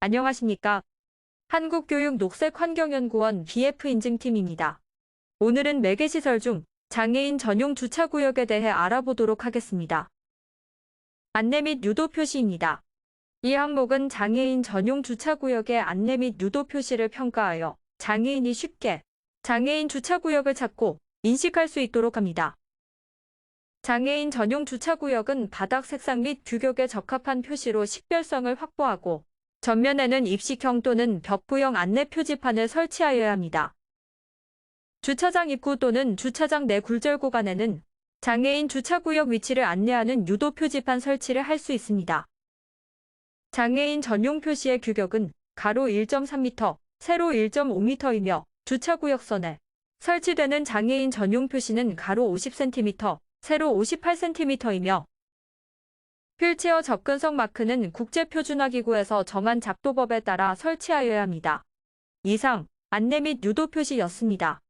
안녕하십니까. 한국교육 녹색환경연구원 BF 인증팀입니다. 오늘은 매개시설 중 장애인 전용 주차구역에 대해 알아보도록 하겠습니다. 안내 및 유도 표시입니다. 이 항목은 장애인 전용 주차구역의 안내 및 유도 표시를 평가하여 장애인이 쉽게 장애인 주차구역을 찾고 인식할 수 있도록 합니다. 장애인 전용 주차구역은 바닥 색상 및 규격에 적합한 표시로 식별성을 확보하고 전면에는 입식형 또는 벽부형 안내 표지판을 설치하여야 합니다. 주차장 입구 또는 주차장 내 굴절 구간에는 장애인 주차구역 위치를 안내하는 유도 표지판 설치를 할 수 있습니다. 장애인 전용 표시의 규격은 가로 1.3m, 세로 1.5m이며 주차구역선에 설치되는 장애인 전용 표시는 가로 50cm, 세로 58cm이며 휠체어 접근성 마크는 국제표준화기구에서 정한 작도법에 따라 설치하여야 합니다. 이상 안내 및 유도 표시였습니다.